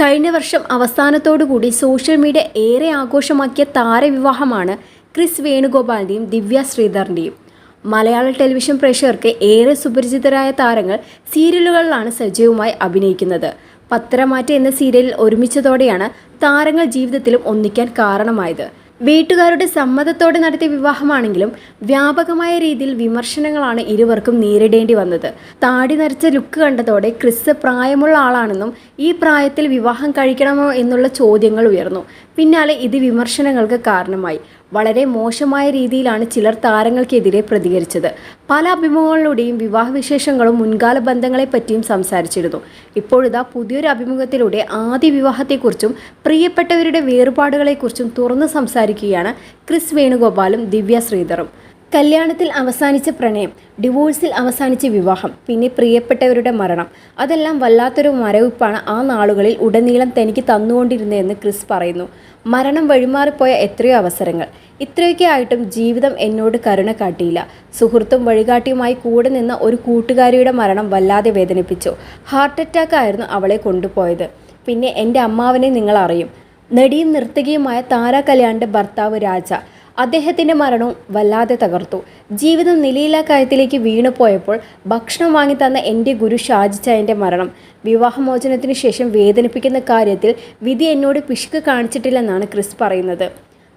കഴിഞ്ഞ വർഷം അവസാനത്തോടുകൂടി social media ഏറെ ആഘോഷമാക്കിയ താരവിവാഹമാണ് ക്രിസ് വേണുഗോപാലിന്റെയും ദിവ്യ ശ്രീധറിന്റെയും മലയാള ടെലിവിഷൻ പ്രേക്ഷകർക്ക് ഏറെ സുപരിചിതരായ താരങ്ങൾ സീരിയലുകളിലാണ് സജീവമായി അഭിനയിക്കുന്നത്. പത്തരമാറ്റ എന്ന സീരിയലിൽ ഒരുമിച്ചതോടെയാണ് താരങ്ങൾ ജീവിതത്തിലും ഒന്നിക്കാൻ കാരണമായത്. വീട്ടുകാരുടെ സമ്മതത്തോടെ നടത്തിയ വിവാഹമാണെങ്കിലും വ്യാപകമായ രീതിയിൽ വിമർശനങ്ങളാണ് ഇരുവർക്കും നേരിടേണ്ടി വന്നത്. താടി നരച്ച ലുക്ക് കണ്ടതോടെ ക്രിസ് പ്രായമുള്ള ആളാണെന്നും ഈ പ്രായത്തിൽ വിവാഹം കഴിക്കണമോ എന്നുള്ള ചോദ്യങ്ങൾ ഉയർന്നു. പിന്നാലെ ഇത് വിമർശനങ്ങൾക്ക് കാരണമായി. വളരെ മോശമായ രീതിയിലാണ് ചിലർ താരങ്ങൾക്കെതിരെ പ്രതികരിച്ചത്. പല അഭിമുഖങ്ങളിലൂടെയും വിവാഹവിശേഷങ്ങളും മുൻകാല ബന്ധങ്ങളെപ്പറ്റിയും സംസാരിച്ചിരുന്നു. ഇപ്പോഴിതാ പുതിയൊരു അഭിമുഖത്തിലൂടെ ആദ്യ വിവാഹത്തെക്കുറിച്ചും പ്രിയപ്പെട്ടവരുടെ വേറുപാടുകളെക്കുറിച്ചും തുറന്നു സംസാരിക്കുകയാണ് ക്രിസ് വേണുഗോപാലും ദിവ്യ ശ്രീധറും. കല്യാണത്തിൽ അവസാനിച്ച പ്രണയം ഡിവോഴ്സിൽ അവസാനിച്ച വിവാഹം പിന്നെ പ്രിയപ്പെട്ടവരുടെ മരണം. അതെല്ലാം വല്ലാത്തൊരു മരവിപ്പാണ് ആ നാളുകളിൽ ഉടനീളം തനിക്ക് തന്നുകൊണ്ടിരുന്നതെന്ന് ക്രിസ് പറയുന്നു. മരണം വഴിമാറിപ്പോയ എത്രയോ അവസരങ്ങൾ. ഇത്രയൊക്കെ ആയിട്ടും ജീവിതം എന്നോട് കരുണ കാട്ടിയില്ല. സുഹൃത്തും വഴികാട്ടിയുമായി കൂടെ നിന്ന ഒരു കൂട്ടുകാരിയുടെ മരണം വല്ലാതെ വേദനിപ്പിച്ചു. ഹാർട്ട് അറ്റാക്ക് ആയിരുന്നു അവളെ കൊണ്ടുപോയത്. പിന്നെ എന്റെ അമ്മാവനെ നിങ്ങൾ അറിയും നടിയും നർത്തകിയുമായ താര കല്യാണിന്റെ ഭർത്താവ് രാജ. അദ്ദേഹത്തിന്റെ മരണവും വല്ലാതെ തകർത്തു. ജീവിതം നിലയില്ലാ കാര്യത്തിലേക്ക് വീണുപോയപ്പോൾ ഭക്ഷണം വാങ്ങി തന്ന എന്റെ ഗുരു ഷാജിച്ചായന്റെ മരണം. വിവാഹമോചനത്തിന് ശേഷം വേദനിപ്പിക്കുന്ന കാര്യത്തിൽ വിധി എന്നോട് പിശുക്ക് കാണിച്ചിട്ടില്ലെന്നാണ് ക്രിസ് പറയുന്നത്.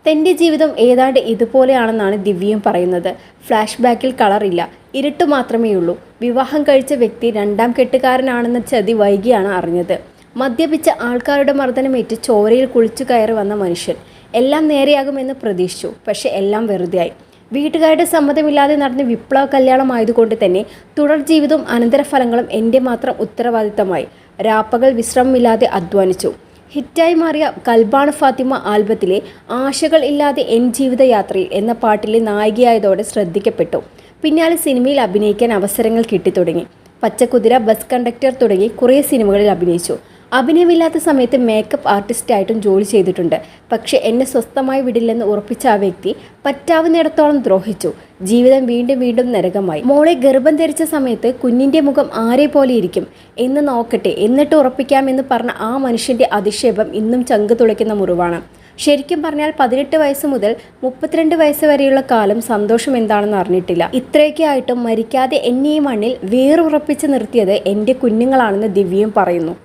തന്റെ ജീവിതം ഏതാണ്ട് ഇതുപോലെയാണെന്നാണ് ദിവ്യയും പറയുന്നത്. ഫ്ലാഷ് ബാക്കിൽ കളറില്ല ഇരുട്ട് മാത്രമേ ഉള്ളൂ വിവാഹം കഴിച്ച വ്യക്തി രണ്ടാം കെട്ടുകാരനാണെന്ന ചതി വൈകിയാണ് അറിഞ്ഞത്. മദ്യപിച്ച ആൾക്കാരുടെ മർദ്ദനമേറ്റ് ചോരയിൽ കുളിച്ചു കയറി വന്ന മനുഷ്യൻ. എല്ലാം നേരെയാകുമെന്ന് പ്രതീക്ഷിച്ചു. പക്ഷേ എല്ലാം വെറുതെയായി. വീട്ടുകാരുടെ സമ്മതമില്ലാതെ നടന്ന വിപ്ലവ കല്യാണം ആയതുകൊണ്ട് തന്നെ തുടർ ജീവിതവും അനന്തരഫലങ്ങളും എന്റെ മാത്രം ഉത്തരവാദിത്തമായി. രാപ്പകൽ വിശ്രമമില്ലാതെ അധ്വാനിച്ചു. ഹിറ്റായി മാറിയ കൽബാണ് ഫാത്തിമ ആൽബത്തിലെ ആശകൾ ഇല്ലാതെ എൻ ജീവിതയാത്രയിൽ എന്ന പാട്ടിലെ നായികയായതോടെ ശ്രദ്ധിക്കപ്പെട്ടു. പിന്നാലെ സിനിമയിൽ അഭിനയിക്കാൻ അവസരങ്ങൾ കിട്ടിത്തുടങ്ങി. പച്ചക്കുതിര ബസ് കണ്ടക്ടർ തുടങ്ങി കുറേ സിനിമകളിൽ അഭിനയിച്ചു. അഭിനയമില്ലാത്ത സമയത്ത് മേക്കപ്പ് ആർട്ടിസ്റ്റായിട്ടും ജോലി ചെയ്തിട്ടുണ്ട്. പക്ഷേ എന്നെ സ്വസ്ഥമായി വിടില്ലെന്ന് ഉറപ്പിച്ച ആ വ്യക്തി പറ്റാവുന്നിടത്തോളം ദ്രോഹിച്ചു. ജീവിതം വീണ്ടും വീണ്ടും നരകമായി. മോളെ ഗർഭം ധരിച്ച സമയത്ത് കുഞ്ഞിന്റെ മുഖം ആരെ പോലെ ഇരിക്കും? എന്ന് നോക്കട്ടെ എന്നിട്ട് ഉറപ്പിക്കാമെന്ന് പറഞ്ഞ ആ മനുഷ്യന്റെ അധിക്ഷേപം ഇന്നും ചങ്ക് തുളയ്ക്കുന്ന മുറിവാണ്. ശരിക്കും പറഞ്ഞാൽ പതിനെട്ട് വയസ്സ് മുതൽ മുപ്പത്തിരണ്ട് വയസ്സ് വരെയുള്ള കാലം സന്തോഷം എന്താണെന്ന് അറിഞ്ഞിട്ടില്ല. ഇത്രയൊക്കെ ആയിട്ടും മരിക്കാതെ എന്നെ മണ്ണിൽ വേറുറപ്പിച്ച് നിർത്തിയത് എന്റെ കുഞ്ഞുങ്ങളാണെന്ന് ദിവ്യയും പറയുന്നു.